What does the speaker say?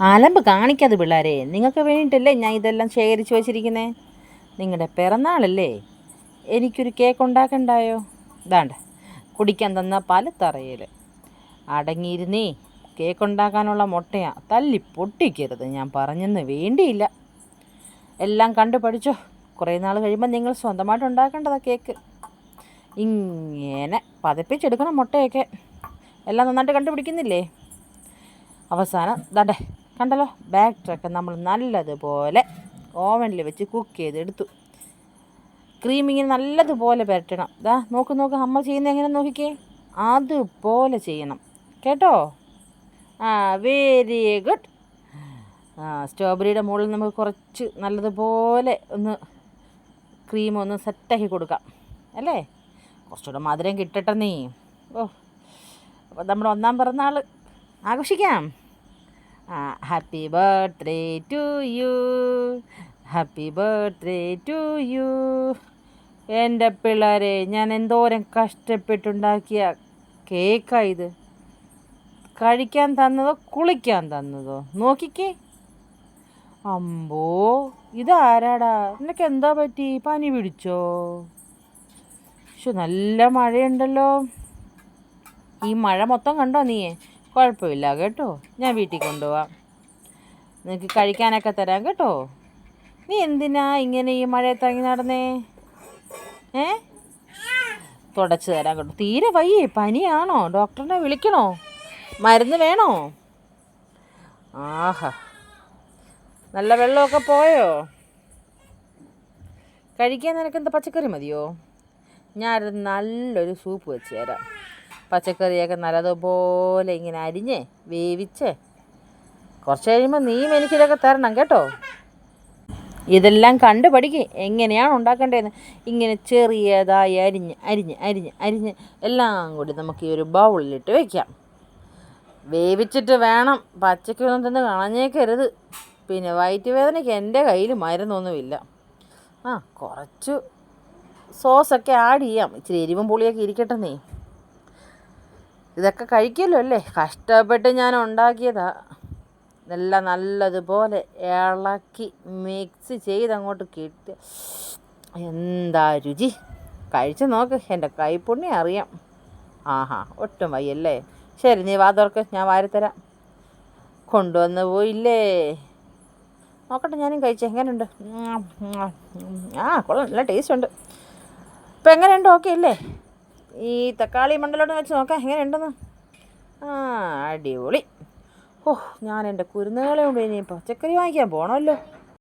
അലമ്പ് കാണിക്കാതെ പിള്ളേരെ നിങ്ങൾക്ക് വേണ്ടിയിട്ടല്ലേ ഞാൻ ഇതെല്ലാം ശേഖരിച്ച് വെച്ചിരിക്കുന്നത് നിങ്ങളുടെ പിറന്നാളല്ലേ? എനിക്കൊരു കേക്ക് ഉണ്ടാക്കണ്ടായോ? ഇതാണ്ട് കുടിക്കാൻ തന്ന പല തറയിൽ അടങ്ങിയിരുന്നേ കേക്ക് ഉണ്ടാക്കാനുള്ള മുട്ടയാ. തല്ലി പൊട്ടിക്കരുത് ഞാൻ പറഞ്ഞെന്ന് വേണ്ടിയില്ല. എല്ലാം കണ്ടു പഠിച്ചോ? കുറേ നാൾ കഴിയുമ്പോൾ നിങ്ങൾ സ്വന്തമായിട്ട് ഉണ്ടാക്കേണ്ടതാ കേക്ക് ഇങ്ങനെ പതപ്പിച്ചെടുക്കണം മുട്ടയൊക്കെ. എല്ലാം നന്നായിട്ട് കണ്ടുപിടിക്കുന്നില്ലേ? അവസാനം ദാണ്ടെ കണ്ടല്ലോ? ബാറ്ററൊക്കെ നമ്മൾ നല്ലതുപോലെ ഓവനിൽ വെച്ച് കുക്ക് ചെയ്തെടുത്തു. ക്രീം നല്ലതുപോലെ പുരട്ടണം. ദാ നോക്ക് നോക്ക് അമ്മ ചെയ്യുന്ന എങ്ങനെ നോക്കിക്കേ? അതുപോലെ ചെയ്യണം. കേട്ടോ? ആ വെരി ഗുഡ് ആ സ്ട്രോബെറിയുടെ മുകളിൽ നമുക്ക് കുറച്ച് നല്ലതുപോലെ ഒന്ന് ക്രീം ഒന്ന് സെറ്റാക്കി കൊടുക്കാം. അല്ലേ? കുറച്ചുകൂടെ മധുരം കിട്ടട്ടെ നീ ഓ അപ്പോൾ നമ്മുടെ ഒന്നാം പിറന്നാൾ ആഘോഷിക്കാം. Happy birthday to you happy birthday to you എന്റെ പിള്ളേരെ ഞാൻ എന്തോരം കഷ്ടപ്പെട്ടുണ്ടാക്കിയ കേക്കാ ഇത്. കഴിക്കാൻ തന്നതോ കുളിക്കാൻ തന്നതോ? നോക്കിക്കേ. അമ്പോ ഇതാരാടാ? നിനക്ക് എന്താ പറ്റി? പനി പിടിച്ചോ? പക്ഷെ നല്ല മഴയുണ്ടല്ലോ. ഈ മഴ മൊത്തം കണ്ടോ നീ കുഴപ്പമില്ല കേട്ടോ? ഞാൻ വീട്ടിൽ കൊണ്ടുപോവാം. നിനക്ക് കഴിക്കാനൊക്കെ തരാം കേട്ടോ? നീ എന്തിനാ ഇങ്ങനെ ഈ മഴയത്ത് തങ്ങി നടന്നേ? ഏ? തുടച്ച് തരാം കേട്ടോ. തീരെ വയ്യേ പനിയാണോ? ഡോക്ടറിനെ വിളിക്കണോ? മരുന്ന് വേണോ? ആഹാ. നല്ല വെള്ളമൊക്കെ പോയോ? കഴിക്കാൻ നിനക്ക് എന്താ പച്ചക്കറി മതിയോ? ഞാനൊരു നല്ലൊരു സൂപ്പ് വെച്ച് തരാം. പച്ചക്കറിയൊക്കെ നല്ലതുപോലെ ഇങ്ങനെ അരിഞ്ഞ് വേവിച്ച് കുറച്ച് കഴിയുമ്പോൾ നീയും എനിക്കിതൊക്കെ തരണം കേട്ടോ. ഇതെല്ലാം കണ്ടു പഠിക്കും. എങ്ങനെയാണ് ഉണ്ടാക്കേണ്ടതെന്ന്. ഇങ്ങനെ ചെറിയതായി അരിഞ്ഞ് അരിഞ്ഞ് അരിഞ്ഞ് അരിഞ്ഞ് എല്ലാം കൂടി നമുക്ക് ഈ ഒരു ബൗളിലിട്ട് വയ്ക്കാം വേവിച്ചിട്ട് വേണം. പച്ചക്കൊന്നും തന്നെ കളഞ്ഞേക്കരുത്. പിന്നെ വയറ്റുവേദനയ്ക്ക് എന്റെ കയ്യിൽ മരുന്നൊന്നുമില്ല. ആ കുറച്ച് സോസൊക്കെ ആഡ് ചെയ്യാം. ഇച്ചിരി എരിവും പുളിയൊക്കെ ഇരിക്കട്ടെ നീ ഇതൊക്കെ കഴിക്കുമല്ലോ അല്ലേ? കഷ്ടപ്പെട്ട് ഞാൻ ഉണ്ടാക്കിയതാ. എല്ലാം നല്ലതുപോലെ ഇളക്കി മിക്സ് ചെയ്ത് അങ്ങോട്ട് കിട്ടി. എന്താ രുചി? കഴിച്ച് നോക്ക്. എന്റെ കൈപ്പുണ്യം അറിയാം. ആഹാ ഒട്ടും വയ്യല്ലേ? ശരി നീ വാ തുറക്ക്. ഞാൻ വാരിത്തരാം. കൊണ്ടുവന്ന് പോയില്ലേ? നോക്കട്ടെ ഞാനും കഴിച്ചു. എങ്ങനെയുണ്ട് ആ കൊള്ളാം. നല്ല ടേസ്റ്റ് ഉണ്ട്. ഇപ്പം എങ്ങനെയുണ്ട്? ഓക്കെ അല്ലേ? ഈ തക്കാളി മണ്ടലോട്ട് വെച്ച് നോക്കാം. എങ്ങനെയുണ്ടെന്ന്? ആ അടിപൊളി. ഓ ഞാൻ എന്റെ കുരുന്നുകളെ കൊണ്ട് ഇനി പച്ചക്കറി വാങ്ങിക്കാൻ പോകണമല്ലോ